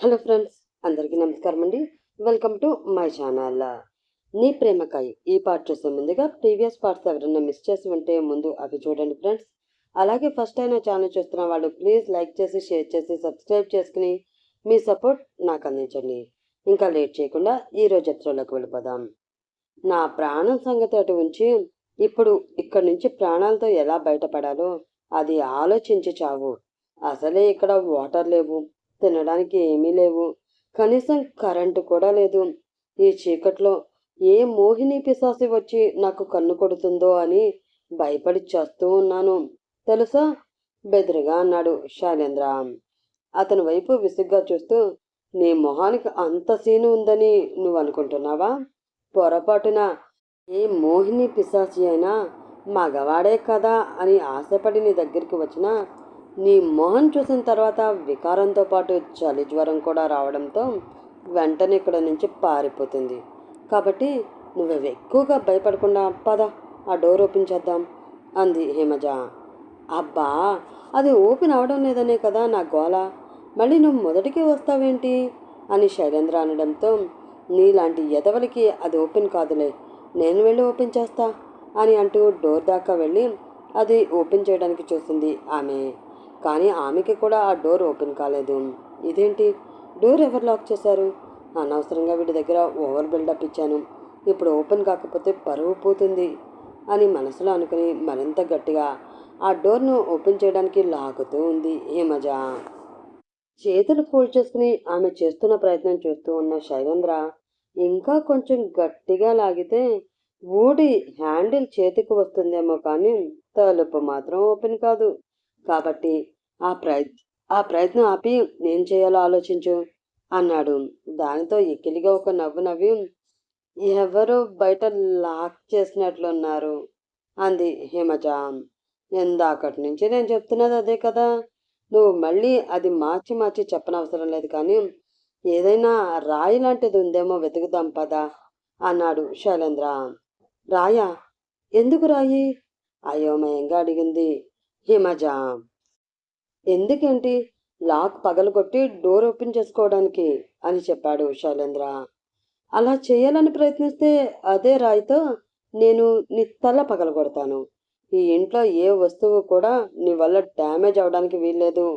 Hello friends అందరికీ నమస్కారం అండి. వెల్కమ్ టు మై ఛానల్ నీ ప్రేమకాయ ఈ పార్ట్ చూసే ముందుగా ప్రీవియస్ పార్ట్స్ ఎవరైనా మిస్ చేసి ఉంటే ముందు అవి చూడండి ఫ్రెండ్స్. అలాగే ఫస్ట్ అయినా ఛానల్ చూస్తున్న వాళ్ళు ప్లీజ్ లైక్ చేసి షేర్ చేసి సబ్స్క్రైబ్ చేసుకుని మీ సపోర్ట్ నాకు అందించండి. ఇంకా లేట్ చేయకుండా ఈ రోజు ఎత్తులోకి వెళ్ళిపోదాం. నా ప్రాణం సంగతి అటు ఉంచి ఇప్పుడు ఇక్కడి నుంచి ప్రాణాలతో ఎలా బయటపడాలో అది ఆలోచించి చావు. అసలే ఇక్కడ వాటర్ లేవు. తినడానికి ఏమీ లేవు. కనీసం కరెంటు కూడా లేదు. ఈ చీకట్లో ఏ మోహిని పిశాసి వచ్చి నాకు కన్ను కొడుతుందో అని భయపడి చేస్తూ ఉన్నాను. తెలుసా? బెదిరిగా అన్నాడు శైలేంద్ర. అతని వైపు విసుగ్గా చూస్తూ నీ మొహానికి అంత సీను ఉందని నువ్వు అనుకుంటున్నావా? పొరపాటున ఏ మోహిని పిశాచి అయినా మగవాడే కదా అని ఆశపడి నీ దగ్గరికి వచ్చినా నీ మొహం చూసిన తర్వాత వికారంతో పాటు చలి జ్వరం కూడా రావడంతో వెంటనే ఇక్కడ నుంచి పారిపోతుంది. కాబట్టి నువ్వు ఎక్కువగా భయపడకుండా పద ఆ డోర్ ఓపెన్ చేద్దాం అంది హేమజ. అబ్బా అది ఓపెన్ అవడం లేదనే కదా నా గోల. మళ్ళీ నువ్వు మొదటికే వస్తావేంటి? అని శైలేంద్ర అనడంతో నీలాంటి ఎదవలకి అది ఓపెన్ కాదులే నేను వెళ్ళి ఓపెన్ చేస్తా అని అంటూ డోర్ దాకా వెళ్ళి అది ఓపెన్ చేయడానికి చూసింది ఆమె. కానీ ఆమెకి కూడా ఆ డోర్ ఓపెన్ కాలేదు. ఇదేంటి? డోర్ ఎవరు లాక్ చేశారు? అనవసరంగా వీడి దగ్గర ఓవర్ బిల్డప్ ఇచ్చాను. ఇప్పుడు ఓపెన్ కాకపోతే పరువు పోతుంది అని మనసులో అనుకుని మరింత గట్టిగా ఆ డోర్ను ఓపెన్ చేయడానికి లాగుతూ ఉంది హేమజ చేతులు ఫోల్డ్ చేసుకుని ఆమె చేస్తున్న ప్రయత్నం చూస్తూ ఉన్న శైలేంద్ర ఇంకా కొంచెం గట్టిగా లాగితే ఊడి హ్యాండిల్ చేతికి వస్తుందేమో కానీ తలుపు మాత్రం ఓపెన్ కాదు. కాబట్టి ఆ ప్రయత్ ఆ ప్రయత్నం ఆపి ఏం చేయాలో ఆలోచించు అన్నాడు. దానితో ఎక్కిలిగా ఒక నవ్వు నవ్వి ఎవరు బయట లాక్ చేసినట్లున్నారు? అంది హిమజ. ఎందాకటి నుంచి నేను చెప్తున్నది అదే కదా. నువ్వు మళ్ళీ అది మార్చి మార్చి చెప్పనవసరం లేదు కానీ ఏదైనా రాయి లాంటిది ఉందేమో వెతుకుదాం పదా అన్నాడు శైలేంద్ర. రాయా? ఎందుకు రాయి? అయోమయంగా అడిగింది హిమజ. ఎందుకేంటి? లాక్ పగలగొట్టి డోర్ ఓపెన్ చేసుకోవడానికి అని చెప్పాడు శైలేంద్ర. అలా చేయాలని ప్రయత్నిస్తే అదే రాయితో నేను నీ తల పగలగొడతాను. ఈ ఇంట్లో ఏ వస్తువు కూడా నీ వల్ల డ్యామేజ్ అవడానికి వీల్లేదు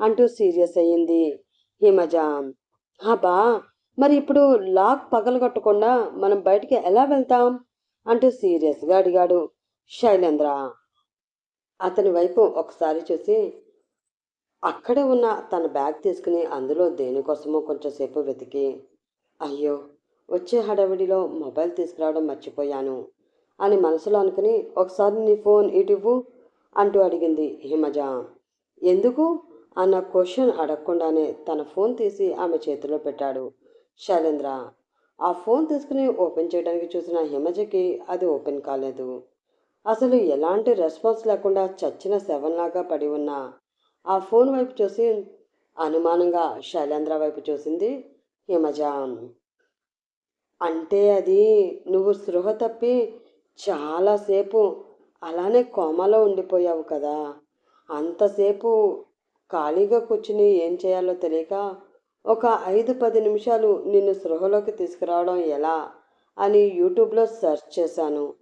అంటూ సీరియస్ అయ్యింది హిమజ. అబ్బా మరి ఇప్పుడు లాక్ పగలగొట్టకుండా మనం బయటికి ఎలా వెళ్తాం? అంటూ సీరియస్గా అడిగాడు శైలేంద్ర. అతని వైపు ఒకసారి చూసి అక్కడే ఉన్న తన బ్యాగ్ తీసుకుని అందులో దేనికోసమో కొంచెంసేపు వెతికి అయ్యో వచ్చే హడావిడిలో మొబైల్ తీసుకురావడం మర్చిపోయాను అని మనసులో అనుకుని ఒకసారి నీ ఫోన్ ఇటువ్వు అంటూ అడిగింది హిమజ. ఎందుకు? అన్న క్వశ్చన్ అడగకుండానే తన ఫోన్ తీసి ఆమె చేతిలో పెట్టాడు శైలేంద్ర. ఆ ఫోన్ తీసుకుని ఓపెన్ చేయడానికి చూసిన హిమజకి అది ఓపెన్ కాలేదు. అసలు ఎలాంటి రెస్పాన్స్ లేకుండా చచ్చిన శవంలాగా పడి ఉన్న ఆ ఫోన్ వైపు చూసి అనుమానంగా శైలేంద్ర వైపు చూసింది హిమజ. అంటే అది నువ్వు స్పృహ తప్పి చాలాసేపు అలానే కోమలో ఉండిపోయావు కదా. అంతసేపు ఖాళీగా కూర్చుని ఏం చేయాలో తెలియక ఒక ఐదు పది నిమిషాలు నిన్ను స్పృహలోకి తీసుకురావడం ఎలా అని యూట్యూబ్లో సెర్చ్ చేశాను.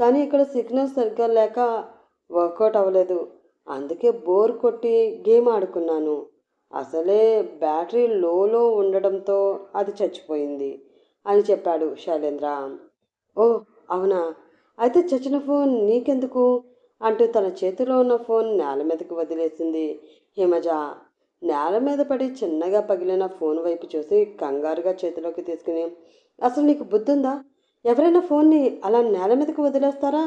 కానీ ఇక్కడ సిగ్నల్ సరిగ్గా లేక వర్కౌట్ అవ్వలేదు. అందుకే బోర్ కొట్టి గేమ్ ఆడుకున్నాను. అసలే బ్యాటరీ లోలో ఉండడంతో అది చచ్చిపోయింది అని చెప్పాడు శైలేంద్ర. ఓ అవునా? అయితే చచ్చిన ఫోన్ నీకెందుకు? అంటూ తన చేతిలో ఉన్న ఫోన్ నేల మీదకి వదిలేసింది హిమజ. నేల మీద పడి చిన్నగా పగిలిన ఫోన్ వైపు చూసి కంగారుగా చేతిలోకి తీసుకుని అసలు నీకు బుద్ధి ఉందా ఎవరైనా ఫోన్ని అలా నేల మీదకి వదిలేస్తారా?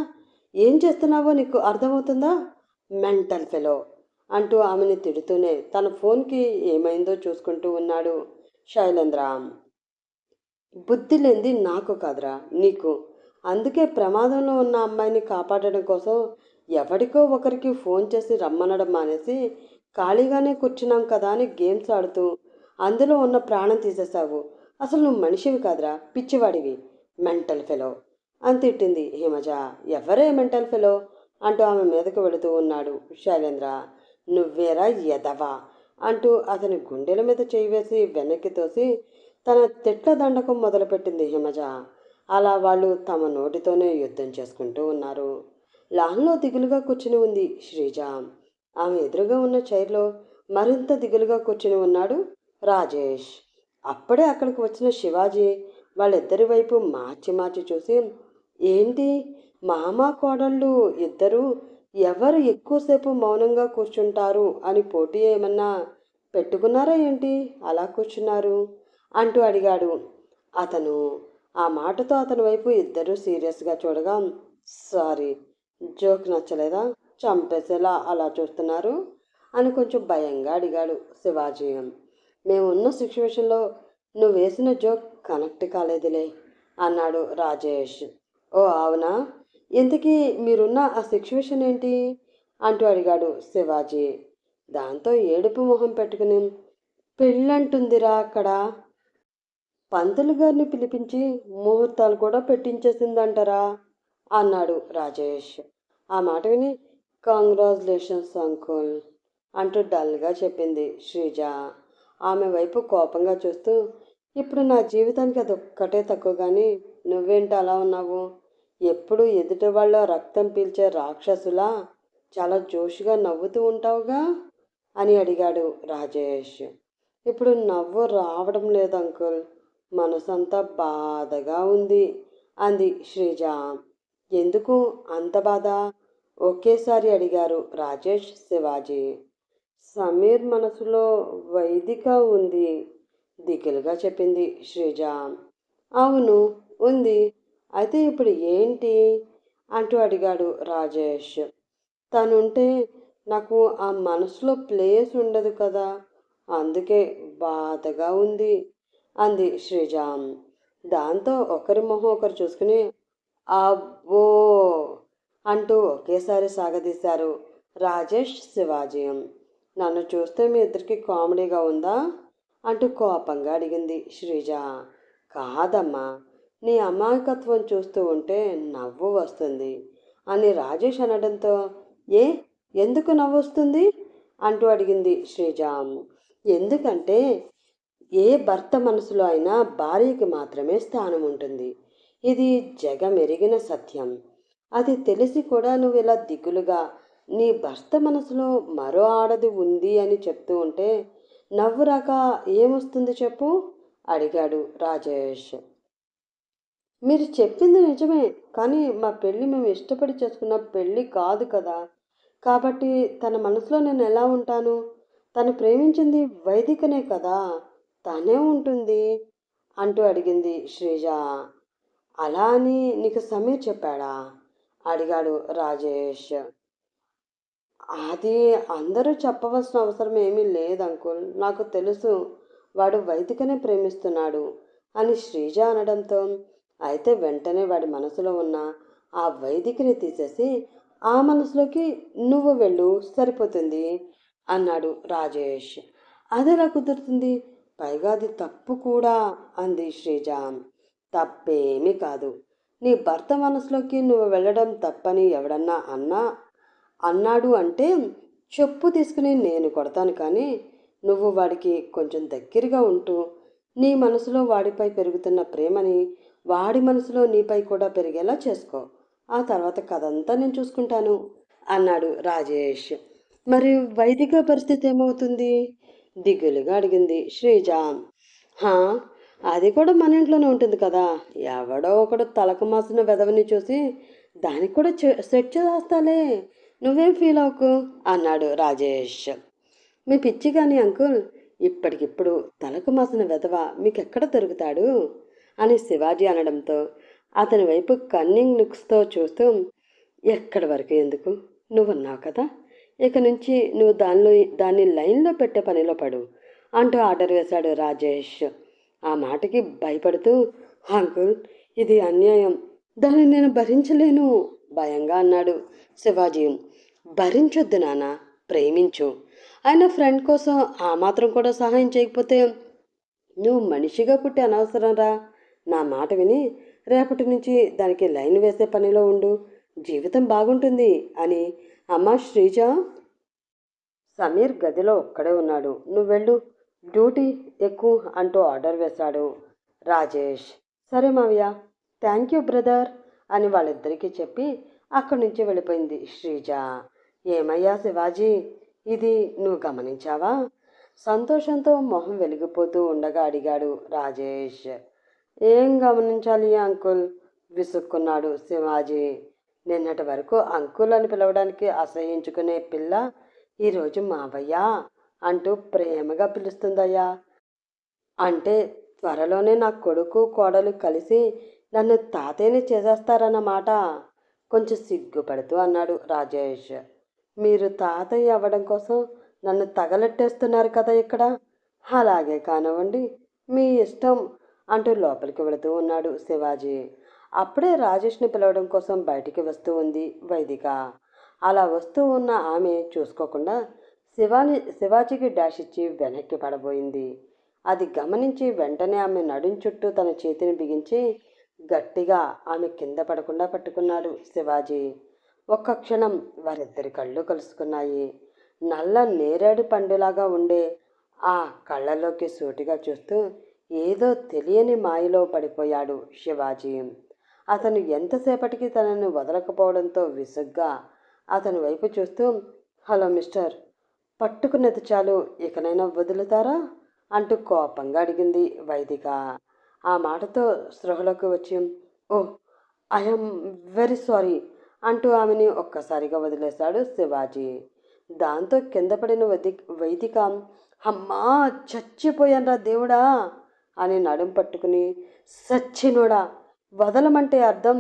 ఏం చేస్తున్నావో నీకు అర్థమవుతుందా? మెంటల్ ఫెలో అంటూ ఆమెని తిడుతూనే తన ఫోన్కి ఏమైందో చూసుకుంటూ ఉన్నాడు శైలేంద్ర. బుద్ధి లేనిది నాకు కాదురా నీకు. అందుకే ప్రమాదంలో ఉన్న అమ్మాయిని కాపాడడం కోసం ఎవరికో ఒకరికి ఫోన్ చేసి రమ్మనడం మానేసి ఖాళీగానే కూర్చున్నాం కదా అని గేమ్స్ ఆడుతూ అందులో ఉన్న ప్రాణం తీసేశావు. అసలు నువ్వు మనిషివి కాదురా పిచ్చివాడివి. మెంటల్ ఫెలో అని తిట్టింది హిమజ. ఎవరే మెంటల్ ఫెలో? అంటూ ఆమె మీదకు వెళుతూ ఉన్నాడు. శైలేంద్ర నువ్వేరా ఎదవా అంటూ అతని గుండెల మీద చేయివేసి వెనక్కి తోసి తన తిట్ల దండకం మొదలుపెట్టింది హిమజ. అలా వాళ్ళు తమ నోటితోనే యుద్ధం చేసుకుంటూ ఉన్నారు. లాన్లో దిగులుగా కూర్చుని ఉంది శ్రీజ. ఆమె ఎదురుగా ఉన్న చైర్లో మరింత దిగులుగా కూర్చుని ఉన్నాడు రాజేష్. అప్పుడే అక్కడికి వచ్చిన శివాజీ వాళ్ళిద్దరి వైపు మార్చి మార్చి చూసి ఏంటి? మామ కోడళ్ళు ఇద్దరూ ఎవరు ఎక్కువసేపు మౌనంగా కూర్చుంటారు అని పోటీ ఏమన్నా పెట్టుకున్నారా ఏంటి? అలా కూర్చున్నారు అంటూ అడిగాడు. అతను ఆ మాటతో అతని వైపు ఇద్దరూ సీరియస్గా చూడగా సారీ జోక్ నచ్చలేదా? చంపేసేలా అలా చూస్తున్నారు? అని కొంచెం భయంగా అడిగాడు శివాజీ. మేమున్న సిచ్యువేషన్లో నువ్వు వేసిన జోక్ కనెక్ట్ కాలేదులే అన్నాడు రాజేష్. ఓ అవునా? ఇంతకీ మీరున్న ఆ సిచ్యువేషన్ ఏంటి? అంటూ అడిగాడు శివాజీ. దాంతో ఏడుపు మొహం పెట్టుకుని పెళ్ళంటుందిరా అక్కడ. పంతులు గారిని పిలిపించి ముహూర్తాలు కూడా పెట్టించేసిందంటారా? అన్నాడు రాజేష్. ఆ మాట విని కంగ్రాచులేషన్స్ అంకుల్ అంటూ డల్గా చెప్పింది శ్రీజ. ఆమె వైపు కోపంగా చూస్తూ ఇప్పుడు నా జీవితానికి అది ఒక్కటే తక్కువ కానీ నువ్వేంటి అలా ఉన్నావు? ఎప్పుడు ఎదుటి వాళ్ళ రక్తం పీల్చే రాక్షసులా చాలా జోషిగా నవ్వుతూ ఉంటావుగా? అని అడిగాడు రాజేష్. ఇప్పుడు నవ్వు రావడం లేదు అంకుల్. మనసంతా బాధగా ఉంది అంది శ్రీజ. ఎందుకు అంత బాధ? ఒకేసారి అడిగారు రాజేష్ శివాజీ. సమీర్ మనసులో వైదిక ఉంది దిగులుగా చెప్పింది శ్రీజ. అవును ఉంది. అయితే ఇప్పుడు ఏంటి? అంటూ అడిగాడు రాజేష్. తనుంటే నాకు ఆ మనసులో ప్లేస్ ఉండదు కదా. అందుకే బాధగా ఉంది అంది శ్రీజ దాంతో ఒకరి మొహం ఒకరు చూసుకుని అబ్బో! అంటూ ఒకేసారి సాగదీశారు రాజేష్ శివాజీ. నన్ను చూస్తే మీ ఇద్దరికి కామెడీగా ఉందా? అంటూ కోపంగా అడిగింది శ్రీజ. కాదమ్మా నీ అమాయకత్వం చూస్తూ ఉంటే నవ్వు వస్తుంది. అని రాజేష్ అనడంతో ఏ? ఎందుకు నవ్వు వస్తుంది? అంటూ అడిగింది శ్రీజాము. ఎందుకంటే ఏ భర్త మనసులో అయినా భార్యకి మాత్రమే స్థానం ఉంటుంది. ఇది జగమెరిగిన సత్యం. అది తెలిసి కూడా నువ్వు ఇలా దిగులుగా నీ భర్త మనసులో మరో ఆడది ఉంది అని చెప్తూ ఉంటే నవ్వు రాక ఏమొస్తుంది చెప్పు? అడిగాడు రాజేష్. మీరు చెప్పింది నిజమే కానీ మా పెళ్ళి మేము ఇష్టపడి చేసుకున్న పెళ్ళి కాదు కదా. కాబట్టి తన మనసులో నేను ఎలా ఉంటాను? తను ప్రేమించింది వైదికనే కదా తనే ఉంటుంది? అంటూ అడిగింది శ్రీజ. అలా అని నీకు సమీర్ చెప్పాడా? అడిగాడు రాజేష్. అది అందరూ చెప్పవలసిన అవసరం ఏమీ లేదు అంకుల్. నాకు తెలుసు వాడు వైదికనే ప్రేమిస్తున్నాడు అని శ్రీజ అనడంతో అయితే వెంటనే వాడి మనసులో ఉన్న ఆ వైదికని తీసేసి ఆ మనసులోకి నువ్వు వెళ్ళు సరిపోతుంది అన్నాడు రాజేష్. అదెలా కుదురుతుంది? పైగా అది తప్పు కూడా అంది శ్రీజ. తప్పేమీ కాదు. నీ భర్త మనసులోకి నువ్వు వెళ్ళడం తప్పని ఎవడన్నా అన్నా అన్నాడు అంటే చెప్పు తీసుకుని నేను కొడతాను కానీ నువ్వు వాడికి కొంచెం దగ్గరగా ఉంటూ నీ మనసులో వాడిపై పెరుగుతున్న ప్రేమని వాడి మనసులో నీపై కూడా పెరిగేలా చేసుకో. ఆ తర్వాత కథంతా నేను చూసుకుంటాను అన్నాడు రాజేష్. మరి వైదిక పరిస్థితి ఏమవుతుంది? దిగులుగా అడిగింది శ్రీజ. హా అది కూడా మన ఇంట్లోనే ఉంటుంది కదా. ఎవడో ఒకడు తలకు మాసిన వెదవని చూసి దానికి కూడా సెట్ చేస్తాలే నువ్వేం ఫీల్ అవ్వకు అన్నాడు రాజేష్. మీ పిచ్చి కానీ అంకుల్ ఇప్పటికిప్పుడు తలకు మాసిన వెధవ మీకెక్కడ దొరుకుతాడు? అని శివాజీ అనడంతో అతని వైపు కన్నింగ్ లుక్స్తో చూస్తూ ఎక్కడి వరకు ఎందుకు? నువ్వున్నావు కదా. ఇక నుంచి నువ్వు దానిలో దాన్ని లైన్లో పెట్టే పనిలో పడు అంటూ ఆర్డర్ వేశాడు రాజేష్. ఆ మాటకి భయపడుతూ అంకుల్ ఇది అన్యాయం. దాన్ని నేను భరించలేను భయంగా అన్నాడు శివాజీ. భరించొద్దు నాన్న ప్రేమించు. ఆయన ఫ్రెండ్ కోసం ఆ మాత్రం కూడా సహాయం చేయకపోతే నువ్వు మనిషిగా పుట్టి అనవసరం రా నా మాట విని రేపటి నుంచి దానికి లైన్ వేసే పనిలో ఉండు. జీవితం బాగుంటుంది అని. అమ్మ శ్రీజ! సమీర్ గదిలో ఒక్కడే ఉన్నాడు. నువ్వు వెళ్ళు డ్యూటీ ఎక్కువ అంటూ ఆర్డర్ వేశాడు. రాజేష్! సరే మావయ్య. థ్యాంక్ యూ బ్రదర్ అని వాళ్ళిద్దరికీ చెప్పి అక్కడి నుంచి వెళ్ళిపోయింది శ్రీజ. ఏమయ్యా శివాజీ? ఇది నువ్వు గమనించావా? సంతోషంతో మొహం వెలిగిపోతూ ఉండగా అడిగాడు రాజేష్. ఏం గమనించాలి అంకుల్? విసుక్కున్నాడు శివాజీ. నిన్నటి వరకు అంకుల్ అని పిలవడానికి అసహించుకునే పిల్ల ఈరోజు మావయ్య అంటూ ప్రేమగా పిలుస్తుందయ్యా. అంటే త్వరలోనే నా కొడుకు కోడలు కలిసి నన్ను తాతయ్యని చేసేస్తారన్నమాట. కొంచెం సిగ్గుపడుతూ అన్నాడు రాజేష్. మీరు తాతయ్య అవ్వడం కోసం నన్ను తగలెట్టేస్తున్నారు కదా ఇక్కడ? అలాగే కానివ్వండి మీ ఇష్టం అంటూ లోపలికి వెళుతూ ఉన్నాడు శివాజీ. అప్పుడే రాజేష్ని పిలవడం కోసం బయటికి వస్తూ ఉంది వైదిక. అలా వస్తూ ఉన్న ఆమె చూసుకోకుండా శివాని శివాజీకి డాష్ ఇచ్చి వెనక్కి పడబోయింది. అది గమనించి వెంటనే ఆమె నడుం చుట్టూ తన చేతిని బిగించి గట్టిగా ఆమె కింద పడకుండా పట్టుకున్నాడు శివాజీ. ఒక్క క్షణం వారిద్దరి కళ్ళు కలుసుకున్నాయి. నల్ల నేరేడు పండులాగా ఉండే ఆ కళ్ళలోకి సూటిగా చూస్తూ ఏదో తెలియని మాయలో పడిపోయాడు శివాజీ. అతను ఎంతసేపటికి తనను వదలకపోవడంతో విసుగ్గా అతని వైపు చూస్తూ హలో మిస్టర్ పట్టుకున్నది చాలు ఇకనైనా వదులుతారా? అంటూ కోపంగా అడిగింది వైదిక. ఆ మాటతో స్పృహలోకి వచ్చి ఓ ఐఎమ్ వెరీ సారీ అంటూ ఆమెని ఒక్కసారిగా వదిలేశాడు శివాజీ. దాంతో కింద పడిన వది వైదిక అమ్మా చచ్చిపోయాన్రా దేవుడా! అని నడుం పట్టుకుని సచ్చినోడా వదలమంటే అర్థం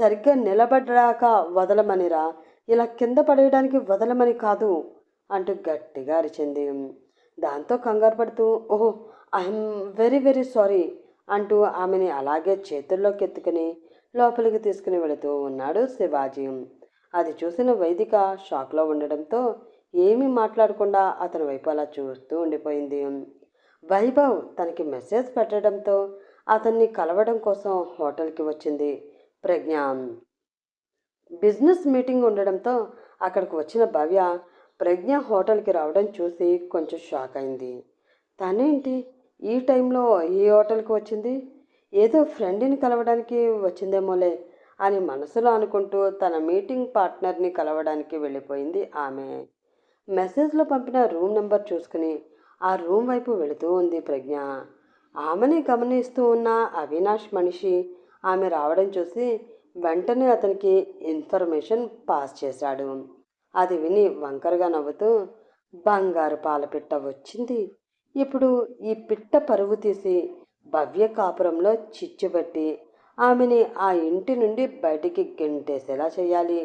సరిగ్గా నిలబడ్డాక వదలమనిరా. ఇలా కింద పడేయడానికి వదలమని కాదు అంటూ గట్టిగా అరిచింది. దాంతో కంగారు పడుతూ ఓహో ఐఎమ్ వెరీ వెరీ సారీ అంటూ ఆమెని అలాగే చేతుల్లోకి ఎత్తుకుని లోపలికి తీసుకుని వెళుతూ ఉన్నాడు శివాజీ. అది చూసిన వైదిక షాక్లో ఉండడంతో ఏమీ మాట్లాడకుండా అతని వైపు అలా చూస్తూ ఉండిపోయింది. వైభవ్ తనకి మెసేజ్ పెట్టడంతో అతన్ని కలవడం కోసం హోటల్కి వచ్చింది ప్రజ్ఞ. బిజినెస్ మీటింగ్ ఉండడంతో అక్కడికి వచ్చిన భవ్య ప్రజ్ఞ హోటల్కి రావడం చూసి కొంచెం షాక్ అయింది. తనేంటి ఈ టైంలో ఈ హోటల్కి వచ్చింది? ఏదో ఫ్రెండ్ని కలవడానికి వచ్చిందేమోలే అని మనసులో అనుకుంటూ తన మీటింగ్ పార్ట్నర్ని కలవడానికి వెళ్ళిపోయింది ఆమె. మెసేజ్లో పంపిన రూమ్ నెంబర్ చూసుకుని ఆ రూమ్ వైపు వెళుతూ ఉంది ప్రజ్ఞ. ఆమెని గమనిస్తూ ఉన్న అవినాష్ మనిషి ఆమె రావడం చూసి వెంటనే అతనికి ఇన్ఫర్మేషన్ పాస్ చేశాడు. అది విని వంకరగా నవ్వుతూ బంగారు పాల పిట్ట వచ్చింది. ఇప్పుడు ఈ పిట్ట పరువు తీసి భవ్య కాపురంలో చిచ్చుపెట్టి ఆమెని ఆ ఇంటి నుండి బయటికి గెంటేసేలా చేయాలి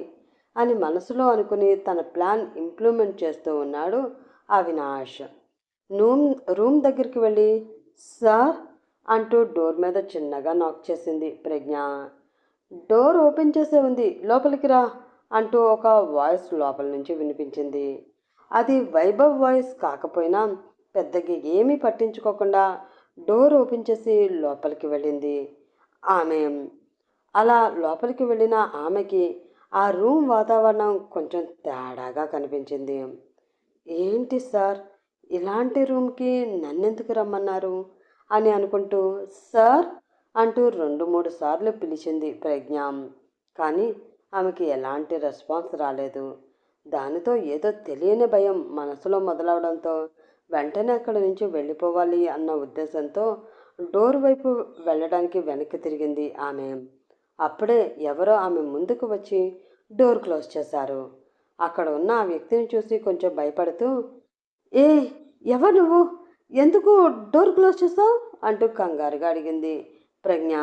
అని మనసులో అనుకుని తన ప్లాన్ ఇంప్లిమెంట్ చేస్తూ ఉన్నాడు అవినాష్. రూమ్ రూమ్ దగ్గరికి వెళ్ళి సార్ అంటూ డోర్ మీద చిన్నగా నాక్ చేసింది ప్రజ్ఞ. డోర్ ఓపెన్ చేసే ఉంది లోపలికి రా అంటూ ఒక వాయిస్ లోపల నుంచి వినిపించింది. అది వైభవ్ వాయిస్ కాకపోయినా పెద్దగా ఏమీ పట్టించుకోకుండా డోర్ ఓపెన్ చేసి లోపలికి వెళ్ళింది. ఆమె అలా లోపలికి వెళ్ళిన ఆమెకి ఆ రూమ్ వాతావరణం కొంచెం తేడాగా కనిపించింది. ఏంటి సార్? ఇలాంటి రూమ్కి నన్నెందుకు రమ్మన్నారు? అని అనుకుంటూ సార్ అంటూ రెండు మూడు సార్లు పిలిచింది ప్రజ్ఞ. కానీ ఆమెకి ఎలాంటి రెస్పాన్స్ రాలేదు. దానితో ఏదో తెలియని భయం మనసులో మొదలవడంతో వెంటనే అక్కడి నుంచి వెళ్ళిపోవాలి అన్న ఉద్దేశంతో డోర్ వైపు వెళ్ళడానికి వెనక్కి తిరిగింది ఆమె. అప్పుడే ఎవరో ఆమె ముందుకు వచ్చి డోర్ క్లోజ్ చేశారు. అక్కడ ఉన్న ఆ వ్యక్తిని చూసి కొంచెం భయపడుతూ ఏ ఎవరు నువ్వు? ఎందుకు డోర్ క్లోజ్ చేస్తావు? అంటూ కంగారుగా అడిగింది ప్రజ్ఞ.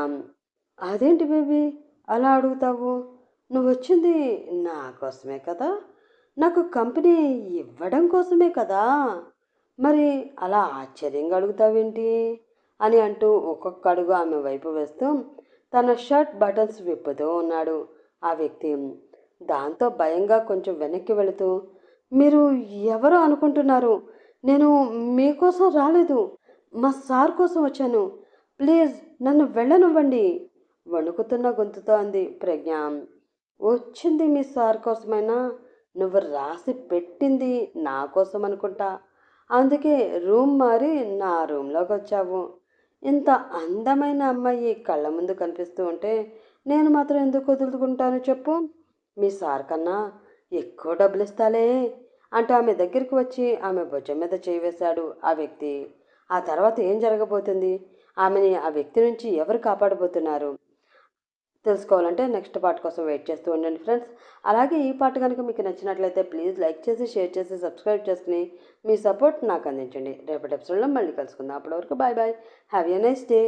అదేంటి బేబీ? అలా అడుగుతావు? నువ్వు వచ్చింది నా కోసమే కదా? నాకు కంపెనీ ఇవ్వడం కోసమే కదా? మరి అలా ఆశ్చర్యంగా అడుగుతావేంటి? అని అంటూ ఒక్కొక్క అడుగు ఆమె వైపు వేస్తూ తన షర్ట్ బటన్స్ విప్పుతూ ఉన్నాడు ఆ వ్యక్తి. దాంతో భయంగా కొంచెం వెనక్కి వెళుతూ మీరు ఎవరు అనుకుంటున్నారు? నేను మీకోసం రాలేదు. మా సార్ కోసం వచ్చాను. ప్లీజ్ నన్ను వెళ్ళనివ్వండి. వణుకుతున్న గొంతుతో అంది ప్రజ్ఞ. వచ్చింది మీ సార్ కోసమైనా? నువ్వు రాసి పెట్టింది నా కోసం అనుకుంటా? అందుకే రూమ్ మారి నా రూమ్లోకి వచ్చావు. ఇంత అందమైన అమ్మాయి కళ్ళ ముందు కనిపిస్తూ ఉంటే నేను మాత్రం ఎందుకు వదులుకుంటాను చెప్పు? మీ సార్ కన్నా ఎక్కువ డబ్బులు ఇస్తాలే అంటూ ఆమె దగ్గరికి వచ్చి ఆమె భుజం మీద చేయివేశాడు ఆ వ్యక్తి. ఆ తర్వాత ఏం జరగబోతుంది? ఆమెని ఆ వ్యక్తి నుంచి ఎవరు కాపాడబోతున్నారు? తెలుసుకోవాలంటే నెక్స్ట్ పార్ట్ కోసం వెయిట్ చేస్తూ ఉండండి ఫ్రెండ్స్. అలాగే ఈ పాట కనుక మీకు నచ్చినట్లయితే ప్లీజ్ లైక్ చేసి షేర్ చేసి సబ్స్క్రైబ్ చేసుకుని మీ సపోర్ట్ నాకు అందించండి. రేపటి ఎపిసోడ్లో మళ్ళీ కలుసుకుందాం. అప్పటి వరకు bye bye. Have a nice day